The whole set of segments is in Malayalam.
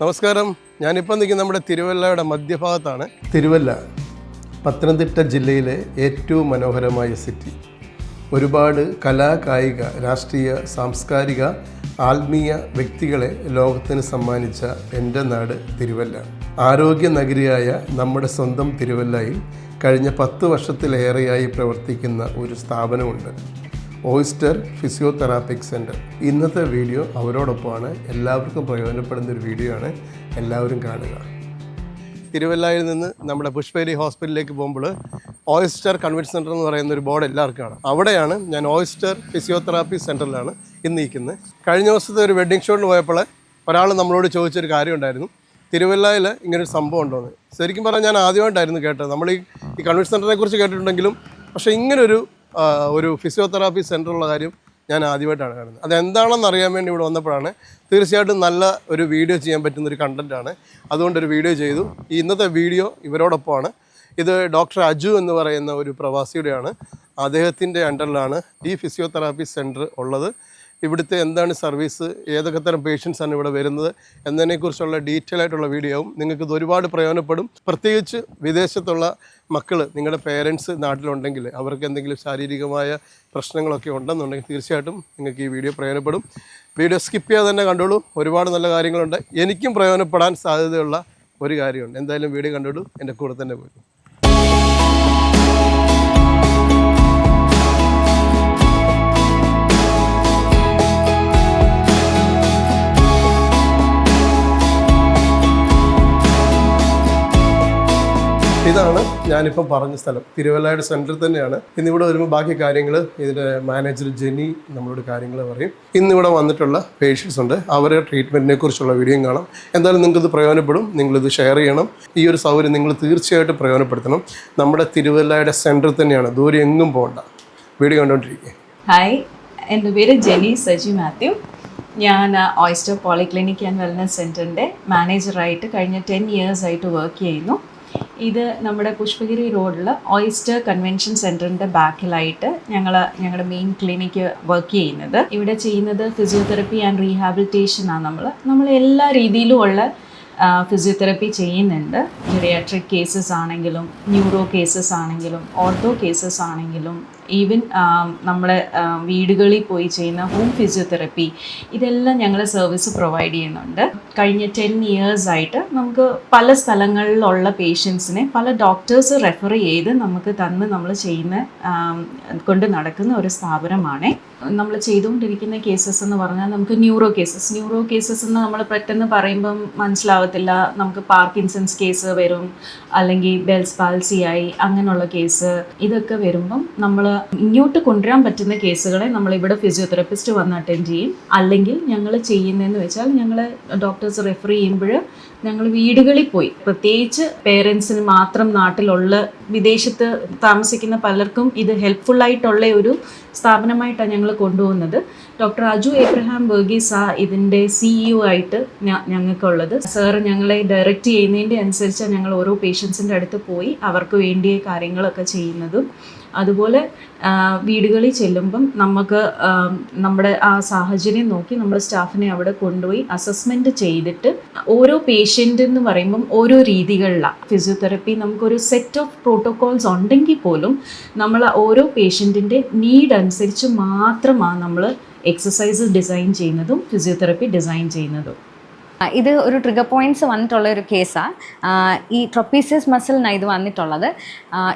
നമസ്കാരം. ഞാനിപ്പോൾ നിൽക്കുന്ന നമ്മുടെ തിരുവല്ലയുടെ മധ്യഭാഗത്താണ്. തിരുവല്ല പത്തനംതിട്ട ജില്ലയിലെ ഏറ്റവും മനോഹരമായ സിറ്റി ഒരുപാട് കലാ കായിക രാഷ്ട്രീയ സാംസ്കാരിക ആത്മീയ വ്യക്തികളെ ലോകത്തിന് സമ്മാനിച്ച എന്റെ നാട് തിരുവല്ല. ആരോഗ്യ നഗരിയായ നമ്മുടെ സ്വന്തം തിരുവല്ലയിൽ കഴിഞ്ഞ പത്ത് വർഷത്തിലേറെയായി പ്രവർത്തിക്കുന്ന ഒരു സ്ഥാപനമുണ്ട്. ഓയിസ്റ്റർ ഫിസിയോതെറാപ്പിക് സെന്റർ ഇന്നത്തെ വീഡിയോ അവരോടൊപ്പമാണ്. എല്ലാവർക്കും പ്രയോജനപ്പെടുന്ന ഒരു വീഡിയോ ആണ്. എല്ലാവരും കാണുക. തിരുവല്ലയിൽ നിന്ന് നമ്മുടെ പുഷ്പേരി ഹോസ്പിറ്റലിലേക്ക് പോകുമ്പോൾ ഓയിസ്റ്റർ കൺവെൻഷൻ സെന്റർ എന്ന് പറയുന്ന ഒരു ബോർഡ് എല്ലാവർക്കും കാണാം. അവിടെയാണ് ഞാൻ ഓയിസ്റ്റർ ഫിസിയോതെറാപ്പി സെന്ററിലാണ് ഇന്ന് നിൽക്കുന്നത്. കഴിഞ്ഞ ദിവസത്തെ ഒരു വെഡ്ഡിങ് ഷോട്ടിന് പോയപ്പോൾ ഒരാൾ നമ്മളോട് ചോദിച്ചൊരു കാര്യം ഉണ്ടായിരുന്നു. തിരുവല്ലയിൽ ഇങ്ങനൊരു സംഭവം ഉണ്ടോയെന്ന് ശരിക്കും പറഞ്ഞാൽ ഞാൻ ആദ്യമായിട്ടായിരുന്നു കേട്ടത്. നമ്മൾ ഈ കൺവെൻഷൻ സെന്ററിനെ കുറിച്ച് കേട്ടിട്ടുണ്ടെങ്കിലും പക്ഷേ ഇങ്ങനൊരു ഒരു ഫിസിയോതെറാപ്പി സെന്റർ ഉള്ള കാര്യം ഞാൻ ആദ്യമായിട്ടാണ് കാണുന്നത്. അതെന്താണെന്ന് അറിയാൻ വേണ്ടി ഇവിടെ വന്നപ്പോഴാണ് തീർച്ചയായിട്ടും നല്ല ഒരു വീഡിയോ ചെയ്യാൻ പറ്റുന്ന ഒരു കണ്ടന്റാണ് അതുകൊണ്ടൊരു വീഡിയോ ചെയ്തു. ഈ ഇന്നത്തെ വീഡിയോ ഇവരോടൊപ്പമാണ്. ഇത് ഡോക്ടർ അജു എന്ന് പറയുന്ന ഒരു പ്രവാസിയുടെയാണ്. അദ്ദേഹത്തിന്റെ അണ്ടറിലാണ് ഈ ഫിസിയോതെറാപ്പി സെന്റർ ഉള്ളത്. ഇവിടുത്തെ എന്താണ് സർവീസ് ഏതൊക്കെ തരം പേഷ്യൻസ് ആണ് ഇവിടെ വരുന്നത് എന്നതിനെക്കുറിച്ചുള്ള ഡീറ്റെയിൽ ആയിട്ടുള്ള വീഡിയോവും നിങ്ങൾക്ക് ഇത് ഒരുപാട് പ്രയോജനപ്പെടും. പ്രത്യേകിച്ച് വിദേശത്തുള്ള മക്കൾ നിങ്ങളുടെ പേരൻസ് നാട്ടിലുണ്ടെങ്കിൽ അവർക്ക് എന്തെങ്കിലും ശാരീരികമായ പ്രശ്നങ്ങളൊക്കെ ഉണ്ടെന്നുണ്ടെങ്കിൽ തീർച്ചയായിട്ടും നിങ്ങൾക്ക് ഈ വീഡിയോ പ്രയോജനപ്പെടും. വീഡിയോ സ്കിപ്പ് ചെയ്യാതെ തന്നെ കണ്ടോളൂ. ഒരുപാട് നല്ല കാര്യങ്ങളുണ്ട്. എനിക്കും പ്രയോജനപ്പെടാൻ സാധ്യതയുള്ള ഒരു കാര്യമുണ്ട്. എന്തായാലും വീഡിയോ കണ്ടോളൂ. എന്റെ കൂടെ തന്നെ പോയി. ഇതാണ് ഞാനിപ്പോൾ പറഞ്ഞ സ്ഥലം. തിരുവല്ലയുടെ സെന്ററിൽ തന്നെയാണ്. ഇന്നിവിടെ വരുമ്പോൾ ബാക്കി കാര്യങ്ങൾ ഇതിന്റെ മാനേജർ ജെനി നമ്മളോട് കാര്യങ്ങൾ പറയും. ഇന്നിവിടെ വന്നിട്ടുള്ള പേഷ്യൻസ് ഉണ്ട്. അവരെ ട്രീറ്റ്മെന്റിനെ കുറിച്ചുള്ള വീഡിയോയും കാണാം. എന്തായാലും നിങ്ങൾക്കിത് പ്രയോജനപ്പെടും. നിങ്ങളിത് ഷെയർ ചെയ്യണം. ഈ ഒരു സൗകര്യം നിങ്ങൾ തീർച്ചയായിട്ടും പ്രയോജനപ്പെടുത്തണം. നമ്മുടെ തിരുവല്ലയുടെ സെന്ററിൽ തന്നെയാണ്. ദൂരെ എങ്ങും പോകണ്ട. വീഡിയോ കണ്ടുകൊണ്ടിരിക്കുക ഹായ് എന്റെ പേര് ജെനി സജി മാത്യു. ഞാൻ ഓയിസ്റ്റർ പോളിക്ലിനിക് ആൻഡ് വെൽനസ് സെന്ററിന്റെ മാനേജറായിട്ട് കഴിഞ്ഞ ടെൻ ഇയേഴ്സായിട്ട് വർക്ക് ചെയ്യുന്നു. ഇത് നമ്മുടെ പുഷ്പഗിരി റോഡിൽ ഓയിസ്റ്റർ കൺവെൻഷൻ സെന്ററിന്റെ ബാക്കിലായിട്ട് ഞങ്ങൾ ഞങ്ങളുടെ മെയിൻ ക്ലിനിക്ക് വർക്ക് ചെയ്യുന്നത്. ഇവിടെ ചെയ്യുന്നത് ഫിസിയോതെറപ്പി ആൻഡ് റീഹാബിലിറ്റേഷൻ ആണ് നമ്മൾ നമ്മൾ എല്ലാ രീതിയിലും ഉള്ള ഫിസിയോതെറപ്പി ചെയ്യുന്നുണ്ട്. ജെറിയാട്രിക് കേസസ് ആണെങ്കിലും ന്യൂറോ കേസസ് ആണെങ്കിലും ഓർത്തോ കേസസ് ആണെങ്കിലും ഈവൻ നമ്മുടെ വീടുകളിൽ പോയി ചെയ്യുന്ന ഹോം ഫിസിയോതെറപ്പി ഇതെല്ലാം ഞങ്ങൾ സർവീസ് പ്രൊവൈഡ് ചെയ്യുന്നുണ്ട്. കഴിഞ്ഞ ടെൻ ഇയേഴ്സായിട്ട് നമുക്ക് പല സ്ഥലങ്ങളിലുള്ള പേഷ്യൻസിനെ പല ഡോക്ടേഴ്സ് റെഫർ ചെയ്ത് നമുക്ക് തന്ന് നമ്മൾ ചെയ്യുന്ന കൊണ്ട് നടക്കുന്ന ഒരു സ്ഥാപനമാണ്. നമ്മൾ ചെയ്തുകൊണ്ടിരിക്കുന്ന കേസസ് എന്ന് പറഞ്ഞാൽ നമുക്ക് ന്യൂറോ കേസസ് ന്യൂറോ കേസസ് എന്ന് നമ്മൾ പെട്ടെന്ന് പറയുമ്പം മനസ്സിലാവത്തില്ല. നമുക്ക് പാർക്കിൻസൺസ് കേസ് വരും അല്ലെങ്കിൽ ബെൽസ് പാൽസി ആയി അങ്ങനെയുള്ള കേസ് ഇതൊക്കെ വരുമ്പം നമ്മൾ ഇങ്ങോട്ട് കൊണ്ടുവരാൻ പറ്റുന്ന കേസുകളെ നമ്മൾ ഇവിടെ ഫിസിയോതെറപ്പിസ്റ്റ് വന്ന് അറ്റൻഡ് ചെയ്യും. അല്ലെങ്കിൽ ഞങ്ങൾ ചെയ്യുന്നതെന്ന് വെച്ചാൽ ഞങ്ങൾ ഡോക്ടേഴ്സ് റെഫർ ചെയ്യുമ്പോൾ ഞങ്ങൾ വീടുകളിൽ പോയി. പ്രത്യേകിച്ച് പേരൻസിന് മാത്രം നാട്ടിലുള്ള വിദേശത്ത് താമസിക്കുന്ന പലർക്കും ഇത് ഹെൽപ്ഫുൾ ആയിട്ടുള്ള ഒരു സ്ഥാപനമായിട്ടാണ് ഞങ്ങൾ കൊണ്ടുപോകുന്നത്. ഡോക്ടർ അജു എബ്രഹാം ബർഗീസ് ആ ഇതിന്റെ സിഇഒ ആയിട്ട് ഞ- ഞങ്ങൾക്കുള്ളത്. സാർ ഞങ്ങളെ ഡയറക്റ്റ് ചെയ്യുന്നതിന്റെ അനുസരിച്ചാണ് ഞങ്ങൾ ഓരോ പേഷ്യൻസിന്റെ അടുത്ത് പോയി അവർക്ക് വേണ്ടിയ കാര്യങ്ങളൊക്കെ ചെയ്യുന്നതും. അതുപോലെ വീടുകളിൽ ചെല്ലുമ്പം നമുക്ക് നമ്മുടെ ആ സാഹചര്യം നോക്കി നമ്മുടെ സ്റ്റാഫിനെ അവിടെ കൊണ്ടുപോയി അസസ്മെന്റ് ചെയ്തിട്ട് ഓരോ പേഷ്യന്റ് എന്ന് പറയുമ്പം ഓരോ രീതികളിലാണ് ഫിസിയോതെറപ്പി നമുക്കൊരു സെറ്റ് ഓഫ് പ്രോട്ടോകോൾസ് ഉണ്ടെങ്കിൽ പോലും നമ്മൾ ഓരോ പേഷ്യന്റിന്റെ നീഡ് അനുസരിച്ച് മാത്രമാണ് നമ്മൾ എക്സസൈസ് ഡിസൈൻ ചെയ്യുന്നതും ഫിസിയോതെറപ്പി ഡിസൈൻ ചെയ്യുന്നതും. ഇത് ഒരു ട്രിഗർ പോയിന്റ്സ് വന്നിട്ടുള്ള ഒരു കേസാണ് ഈ ട്രൊപ്പീസിയസ് മസിലിനാണ് ഇത് വന്നിട്ടുള്ളത്.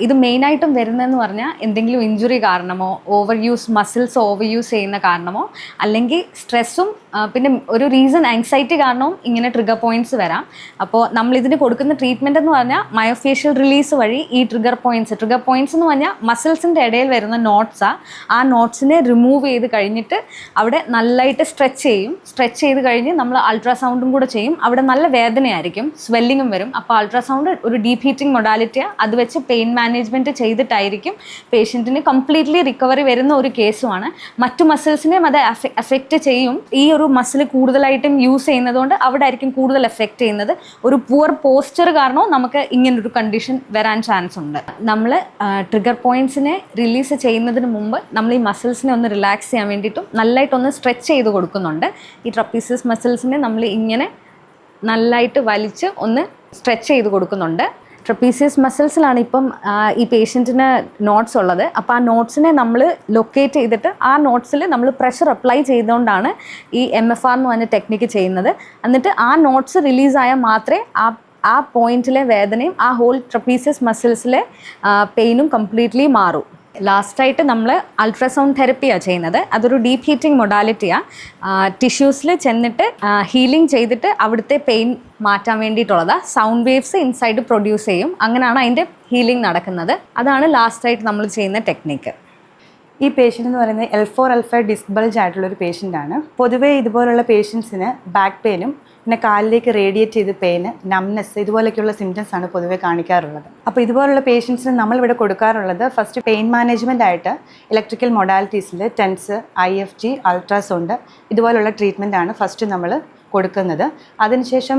ഇത് മെയിനായിട്ടും വരുന്നതെന്ന് പറഞ്ഞാൽ എന്തെങ്കിലും ഇഞ്ചുറി കാരണമോ over use muscles over use ചെയ്യുന്ന കാരണമോ അല്ലെങ്കിൽ സ്ട്രെസ്സും പിന്നെ ഒരു റീസൺ ആങ്സൈറ്റി കാരണവും ഇങ്ങനെ ട്രിഗർ പോയിന്റ്സ് വരാം. അപ്പോൾ നമ്മൾ ഇതിന് കൊടുക്കുന്ന ട്രീറ്റ്മെന്റ് എന്ന് പറഞ്ഞാൽ മയോഫേഷ്യൽ റിലീസ് വഴി ഈ ട്രിഗർ പോയിന്റ്സ് ട്രിഗർ പോയിന്റ്സ് എന്ന് പറഞ്ഞാൽ മസിൽസിന്റെ ഇടയിൽ വരുന്ന നോട്ട്സാണ് ആ. നോട്ട്സിനെ റിമൂവ് ചെയ്ത് കഴിഞ്ഞിട്ട് അവിടെ നല്ലതായിട്ട് സ്ട്രെച്ച് ചെയ്യും. സ്ട്രെച്ച് ചെയ്ത് കഴിഞ്ഞ് നമ്മൾ അൾട്രാസൗണ്ടും കൂടെ ചെയ്യും. അവിടെ നല്ല വേദനയായിരിക്കും. സ്വെല്ലിങ്ങും വരും. അപ്പോൾ അൾട്രാസൗണ്ട് ഒരു ഡീപ് ഹീറ്റിംഗ് മൊഡാലിറ്റിയാണ് അത് വെച്ച് പെയിൻ മാനേജ്മെന്റ് ചെയ്തിട്ടായിരിക്കും പേഷ്യന്റിന് കംപ്ലീറ്റ്ലി റിക്കവറി വരുന്ന ഒരു കേസുമാണ്. മറ്റു മസിൽസിനെയും അത് എഫക്റ്റ് ചെയ്യും. ഈ ഒരു മസിൽ കൂടുതലായിട്ടും യൂസ് ചെയ്യുന്നതുകൊണ്ട് അവിടെ ആയിരിക്കും കൂടുതൽ എഫക്റ്റ് ചെയ്യുന്നത്. ഒരു പുവർ പോസ്റ്റർ കാരണവും നമുക്ക് ഇങ്ങനൊരു കണ്ടീഷൻ വരാൻ ചാൻസ് ഉണ്ട്. നമ്മൾ ട്രിഗർ പോയിന്റ്സിനെ റിലീസ് ചെയ്യുന്നതിന് മുമ്പ് നമ്മൾ ഈ മസിൽസിനെ ഒന്ന് റിലാക്സ് ചെയ്യാൻ വേണ്ടിയിട്ടും നല്ലതായിട്ടൊന്ന് സ്ട്രെച്ച് ചെയ്ത് കൊടുക്കുന്നുണ്ട്. ഈ ട്രപ്പീസസ് മസിൽസിനെ നമ്മൾ ഇങ്ങനെ നല്ലതായിട്ട് വലിച്ച് ഒന്ന് സ്ട്രെച്ച് ചെയ്ത് കൊടുക്കുന്നുണ്ട്. ട്രപ്പീസിയസ് മസിൽസിലാണ് ഇപ്പം ഈ പേഷ്യന്റിന് നോട്ട്സ് ഉള്ളത്. അപ്പോൾ ആ നോട്ട്സിനെ നമ്മൾ ലൊക്കേറ്റ് ചെയ്തിട്ട് ആ നോട്ട്സിൽ നമ്മൾ പ്രഷർ അപ്ലൈ ചെയ്തുകൊണ്ടാണ് ഈ എം എഫ് ആർ എന്ന് പറഞ്ഞ ടെക്നിക്ക് ചെയ്യുന്നത്. എന്നിട്ട് ആ നോട്ട്സ് റിലീസായാൽ മാത്രമേ ആ ആ പോയിന്റിലെ വേദനയും ആ ഹോൾ ട്രപ്പീസിയസ് മസിൽസിലെ പെയിനും കംപ്ലീറ്റ്ലി മാറും. ലാസ്റ്റായിട്ട് നമ്മൾ അൾട്രാസൗണ്ട് തെറപ്പിയാണ് ചെയ്യുന്നത്. അതൊരു ഡീപ്പ് ഹീറ്റിംഗ് മൊഡാലിറ്റിയാണ് ടിഷ്യൂസിൽ ചെന്നിട്ട് ഹീലിംഗ് ചെയ്തിട്ട് അവിടുത്തെ പെയിൻ മാറ്റാൻ വേണ്ടിയിട്ടുള്ളതാണ് സൗണ്ട് വേവ്സ് ഇൻസൈഡ് പ്രൊഡ്യൂസ് ചെയ്യും. അങ്ങനെയാണ് അതിന്റെ ഹീലിംഗ് നടക്കുന്നത്. അതാണ് ലാസ്റ്റായിട്ട് നമ്മൾ ചെയ്യുന്ന ടെക്നിക്ക്. ഈ പേഷ്യന്റ് എന്ന് പറയുന്നത് എൽ ഫോർ എൽ ഫൈവ് ആയിട്ടുള്ള ഒരു പേഷ്യന്റ് ആണ്. പൊതുവേ ഇതുപോലുള്ള പേഷ്യൻസിന് ബാക്ക് പെയിനും പിന്നെ കാലിലേക്ക് റേഡിയേറ്റ് ചെയ്ത് പെയിന് നംനെസ് ഇതുപോലൊക്കെയുള്ള സിംറ്റംസ് ആണ് പൊതുവെ കാണിക്കാറുള്ളത്. അപ്പോൾ ഇതുപോലുള്ള പേഷ്യൻസിന് നമ്മളിവിടെ കൊടുക്കാറുള്ളത് ഫസ്റ്റ് പെയിൻ മാനേജ്മെന്റ് ആയിട്ട് electrical മൊഡാലിറ്റീസിൽ TENS I F G ultrasound ഇതുപോലുള്ള ട്രീറ്റ്മെന്റ് ആണ് ഫസ്റ്റ് നമ്മൾ കൊടുക്കുന്നത്. അതിനുശേഷം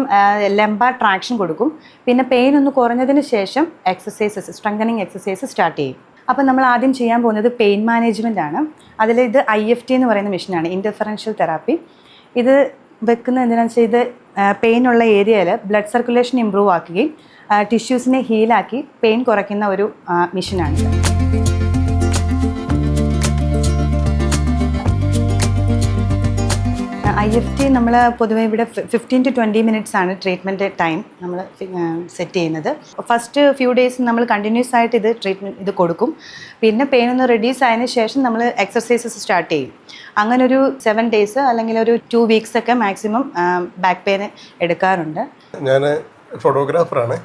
ലെംബാർ ട്രാക്ഷൻ കൊടുക്കും. പിന്നെ പെയിൻ ഒന്ന് കുറഞ്ഞതിന് ശേഷം എക്സസൈസസ് സ്ട്രെങ്തനിങ് എക്സസൈസ് സ്റ്റാർട്ട് ചെയ്യും. അപ്പോൾ നമ്മൾ ആദ്യം ചെയ്യാൻ പോകുന്നത് പെയിൻ മാനേജ്മെന്റ് ആണ്. അതിൽ ഇത് ഐ എഫ് ടി എന്ന് പറയുന്ന മെഷീനാണ് ഇന്റർഫറൻഷ്യൽ തെറാപ്പി ഇത് വെക്കുന്ന എന്തിനാണെന്ന് വെച്ചാൽ ഇത് പെയിൻ ഉള്ള ഏരിയയിൽ ബ്ലഡ് സർക്കുലേഷൻ ഇമ്പ്രൂവ് ആക്കുകയും ടിഷ്യൂസിനെ ഹീലാക്കി പെയിൻ കുറയ്ക്കുന്ന ഒരു മെഷീനാണിത് ഐ എഫ് ടി നമ്മൾ പൊതുവേ ഇവിടെ ഫിഫ്റ്റീൻ ടു ട്വന്റി മിനിറ്റ്സ് ആണ് ട്രീറ്റ്മെന്റ് ടൈം നമ്മൾ സെറ്റ് ചെയ്യുന്നത്. ഫസ്റ്റ് ഫ്യൂ ഡേയ്സ് നമ്മൾ കണ്ടിന്യൂസ് ആയിട്ട് ഇത് ട്രീറ്റ്മെന്റ് ഇത് കൊടുക്കും. പിന്നെ പെയിൻ ഒന്ന് റെഡ്യൂസ് ആയതിനു ശേഷം നമ്മൾ എക്സസൈസസ് സ്റ്റാർട്ട് ചെയ്യും. അങ്ങനെ ഒരു സെവൻ ഡേയ്സ് അല്ലെങ്കിൽ ഒരു ടു വീക്സ് ഒക്കെ മാക്സിമം ബാക്ക് പെയിൻ എടുക്കാറുണ്ട്. ഞാൻ ഫോട്ടോഗ്രാഫറാണ്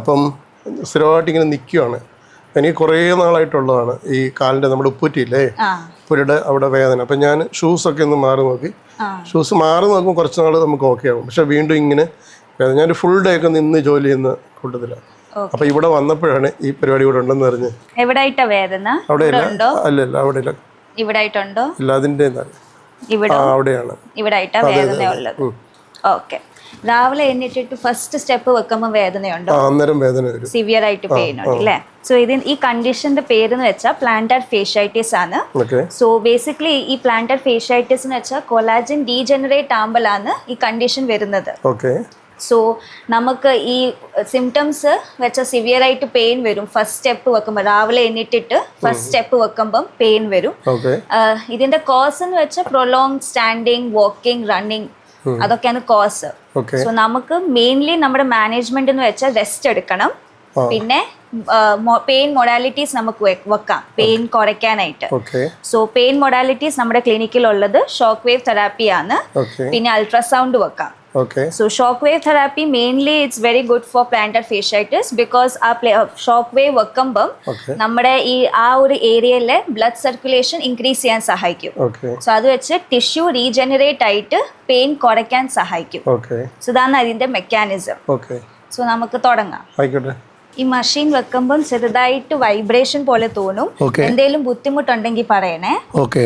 അപ്പം സ്ഥിരമായിട്ട് ഇങ്ങനെ നിൽക്കുകയാണ് എനിക്ക് കുറേ നാളായിട്ടുള്ളതാണ് ഈ കാലിന്റെ നമ്മുടെ ഉപ്പുറ്റിയില്ലേ? ഉപ്പുറ്റിയുടെ അവിടെ വേദന. അപ്പം ഞാൻ ഷൂസൊക്കെ ഒന്ന് മാറി നോക്കി. ഷൂസ് മാറി നോക്കുമ്പോൾ കുറച്ച് നാൾ നമുക്ക് ഓക്കെ ആകും പക്ഷെ വീണ്ടും ഇങ്ങനെ വേദന. ഞാനൊരു ഫുൾ ഡേ ഒക്കെ നിന്ന് ജോലി ചെയ്യുന്ന കൂട്ടത്തിലാണ് അപ്പൊ ഇവിടെ വന്നപ്പോഴാണ് ഈ പരിപാടി ഇവിടെ ഉണ്ടെന്ന് അറിഞ്ഞ്. എവിടായിട്ടാ വേദന? അവിടെ ഇല്ല അവിടെ ഇവിടെ? ആ അവിടെയാണ്. ഇവിടായിട്ടാ വേദന ഉള്ളത് ഓക്കെ രാവിലെ എണ്ണിട്ടിട്ട് ഫസ്റ്റ് സ്റ്റെപ്പ് വെക്കുമ്പോൾ വേദനയുണ്ടോ? അന്നേരം വേദന വരും. സിവിയർ ആയിട്ട് പെയിൻ ഉണ്ട് അല്ലേ സോ ഇത് ഈ കണ്ടീഷന്റെ പേര് എന്ന് വെച്ചാൽ പ്ലാന്റർ ഫേഷ്യൈറ്റിസ് ആണ്. സോ ബേസിക്കലി ഈ പ്ലാന്റർ ഫേഷ്യൈറ്റിസ് എന്ന് വെച്ചാൽ കൊലാജിൻ ഡീജനറേറ്റ് ആകുമ്പോഴാണ് ഈ കണ്ടീഷൻ വരുന്നത്. ഓക്കെ സോ നമുക്ക് ഈ സിംറ്റംസ് വെച്ചാൽ സിവിയർ ആയിട്ട് പെയിൻ വരും ഫസ്റ്റ് സ്റ്റെപ്പ് വെക്കുമ്പോൾ രാവിലെ എണ്ണിട്ടിട്ട് ഫസ്റ്റ് സ്റ്റെപ്പ് വെക്കുമ്പം പെയിൻ വരും. ഇതിന്റെ കോസ് എന്ന് വെച്ചാൽ പ്രൊലോങ് സ്റ്റാൻഡിങ് വാക്കിംഗ് റണ്ണിങ് അതൊക്കെയാണ് കോസ് ഓക്കെ സോ നമുക്ക് മെയിൻലി നമ്മുടെ മാനേജ്മെന്റ് എന്ന് വെച്ചാൽ റെസ്റ്റ് എടുക്കണം. പിന്നെ പെയിൻ മൊഡാലിറ്റീസ് നമുക്ക് വെക്കാം. പെയിൻ കുറയ്ക്കാനായിട്ട്. സോ പെയിൻ മൊഡാലിറ്റീസ് നമ്മുടെ ക്ലിനിക്കിൽ ഉള്ളത് ഷോക്ക് വേവ് തെറാപ്പി ആണ് പിന്നെ അൾട്രാസൗണ്ട് വെക്കാം. Okay. So shock wave therapy mainly it's very good for plantar fasciitis because ആ ഷോക്ക് വേവ് വെക്കുമ്പം നമ്മുടെ ഈ ആ ഒരു ഏരിയയിലെ ബ്ലഡ് സർക്കുലേഷൻ ഇൻക്രീസ് ചെയ്യാൻ സഹായിക്കും. സോ അത് വെച്ച് ടിഷ്യൂ റീജനറേറ്റ് ആയിട്ട് പെയിൻ കുറയ്ക്കാൻ സഹായിക്കും. സോ ഇതാണ് അതിന്റെ മെക്കാനിസം ഓക്കെ. സോ നമുക്ക് തുടങ്ങാം. ആയിക്കോട്ടെ. ഈ മഷീൻ വെക്കുമ്പം ചെറുതായിട്ട് വൈബ്രേഷൻ പോലെ തോന്നും. എന്തെങ്കിലും ബുദ്ധിമുട്ടുണ്ടെങ്കിൽ പറയണേ. ഓക്കെ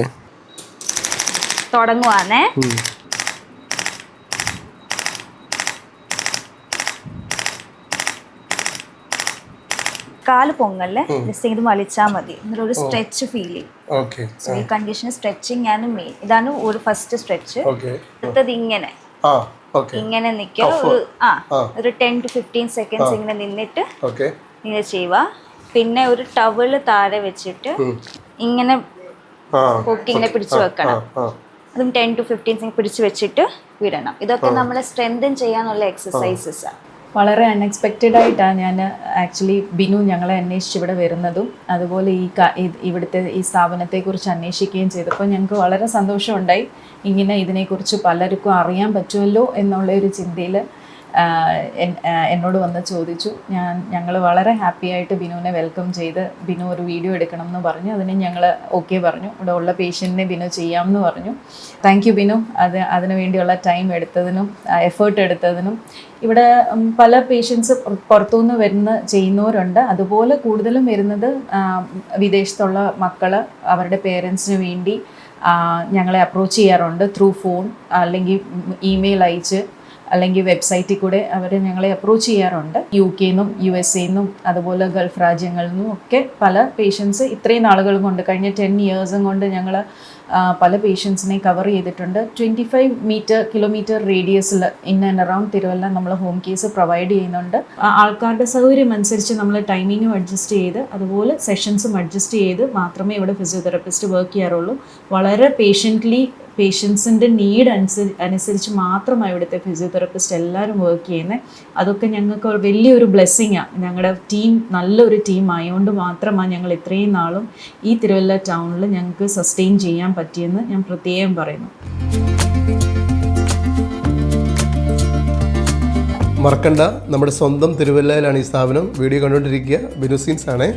തുടങ്ങുവാണേ കാൽ പൊങ്ങല്ലേ? ജസ്റ്റ് ഇത് വലിച്ചാൽ മതി. എന്നിട്ട് ഒരു സ്ട്രെച്ച് ഫീൽ ചെയ്യും. സോ ഈ കണ്ടീഷൻ സ്ട്രെച്ചിങ് ആണ് മെയിൻ ഇതാണ് ഒരു ഫസ്റ്റ് സ്ട്രെച്ച് അടുത്തത് ഇങ്ങനെ ഇങ്ങനെ നിൽക്കുക ഒരു ആ ഒരു ടെൻ ടു ഫിഫ്റ്റീൻ സെക്കൻഡ്സ് ഇങ്ങനെ നിന്നിട്ട് നിങ്ങൾ ഇങ്ങനെ ചെയ്യുക പിന്നെ ഒരു ടവൾ താഴെ വെച്ചിട്ട് ഇങ്ങനെ ആ. പൊക്കി ഇങ്ങനെ പിടിച്ചു വെക്കണം. അതും ടെൻ ടു ഫിഫ്റ്റീൻ പിടിച്ചു വെച്ചിട്ട് വിടണം. ഇതൊക്കെ നമ്മളെ സ്ട്രെങ്തൻ ചെയ്യാനുള്ള എക്സസൈസസ്. ആണ് വളരെ അൺഎക്സ്പെക്റ്റഡ് ആയിട്ടാണ് ഞാൻ ആക്ച്വലി ബിനു ഞങ്ങളെ അന്വേഷിച്ച് ഇവിടെ വരുന്നതും അതുപോലെ ഈ ഇവിടുത്തെ ഈ സ്ഥാപനത്തെക്കുറിച്ച് അന്വേഷിക്കുകയും ചെയ്തപ്പോൾ ഞങ്ങൾക്ക് വളരെ സന്തോഷമുണ്ടായി. ഇങ്ങനെ ഇതിനെക്കുറിച്ച് പലർക്കും അറിയാൻ പറ്റുമല്ലോ എന്നുള്ള ഒരു ചിന്തയിൽ എന്നോട് വന്ന് ചോദിച്ചു. ഞാൻ ഞങ്ങൾ വളരെ ഹാപ്പി ആയിട്ട് ബിനുവിനെ വെൽക്കം ചെയ്ത് ബിനു ഒരു വീഡിയോ എടുക്കണം എന്ന് പറഞ്ഞു. അതിന് ഞങ്ങൾ ഓക്കെ പറഞ്ഞു. ഇവിടെ ഉള്ള പേഷ്യന്റിനെ ബിനു ചെയ്യാമെന്ന് പറഞ്ഞു. Thank you Binu. അത് അതിനുവേണ്ടിയുള്ള ടൈം എടുത്തതിനും എഫേർട്ട് എടുത്തതിനും. ഇവിടെ പല പേഷ്യൻസ് പുറത്തുനിന്ന് വരുന്ന ചെയ്യുന്നവരുണ്ട്. അതുപോലെ കൂടുതലും വരുന്നത് വിദേശത്തുള്ള മക്കൾ അവരുടെ പേരൻസിന് വേണ്ടി ഞങ്ങളെ അപ്രോച്ച് ചെയ്യാറുണ്ട് ത്രൂ ഫോൺ അല്ലെങ്കിൽ ഇമെയിൽ അയച്ച്. അല്ലെങ്കിൽ വെബ്സൈറ്റിൽ കൂടെ അവർ ഞങ്ങളെ അപ്രോച്ച് ചെയ്യാറുണ്ട്. യു കെന്നും യു എസ് എന്നും അതുപോലെ ഗൾഫ് രാജ്യങ്ങളിൽ നിന്നും ഒക്കെ പല പേഷ്യൻസ് ഇത്രയും നാളുകൾ കൊണ്ട് കഴിഞ്ഞ ടെൻ ഇയേഴ്സും കൊണ്ട് ഞങ്ങൾ പല പേഷ്യൻസിനെ കവർ ചെയ്തിട്ടുണ്ട്. ട്വന്റി ഫൈവ് മീറ്റർ കിലോമീറ്റർ റേഡിയസിൽ ഇൻ ആൻഡ് അറൗണ്ട് തിരുവല്ല നമ്മൾ ഹോം കേസ് പ്രൊവൈഡ് ചെയ്യുന്നുണ്ട്. ആൾക്കാരുടെ സൗകര്യം അനുസരിച്ച് നമ്മൾ ടൈമിങ്ങും അഡ്ജസ്റ്റ് ചെയ്ത് അതുപോലെ സെഷൻസും അഡ്ജസ്റ്റ് ചെയ്ത് മാത്രമേ ഇവിടെ ഫിസിയോതെറാപ്പിസ്റ്റ് വർക്ക് ചെയ്യാറുള്ളൂ. വളരെ പേഷ്യന്റ്ലി പേഷ്യൻസിന്റെ നീഡ് അനുസരി അനുസരിച്ച് മാത്രമാണ് ഇവിടുത്തെ ഫിസിയോതെറാപ്പിസ്റ്റ് എല്ലാവരും വർക്ക് ചെയ്യുന്നത് അതൊക്കെ ഞങ്ങൾക്ക് ഒരു വലിയൊരു ബ്ലെസ്സിങ്ങാണ് ഞങ്ങളുടെ ടീം നല്ലൊരു ടീം ആയതുകൊണ്ട് മാത്രമാണ് ഞങ്ങൾ ഇത്രയും നാളും ഈ തിരുവല്ല ടൗണിൽ ഞങ്ങൾക്ക് സസ്റ്റെയിൻ ചെയ്യാൻ പറ്റിയെന്ന് ഞാൻ പ്രത്യേകം പറയുന്നു. മറക്കണ്ട. നമ്മുടെ സ്വന്തം തിരുവല്ലയിലാണ് ഈ സ്ഥാപനം. വീഡിയോ കണ്ടുകൊണ്ടിരിക്കുക. ബിനുസീൻസ് ആണേ.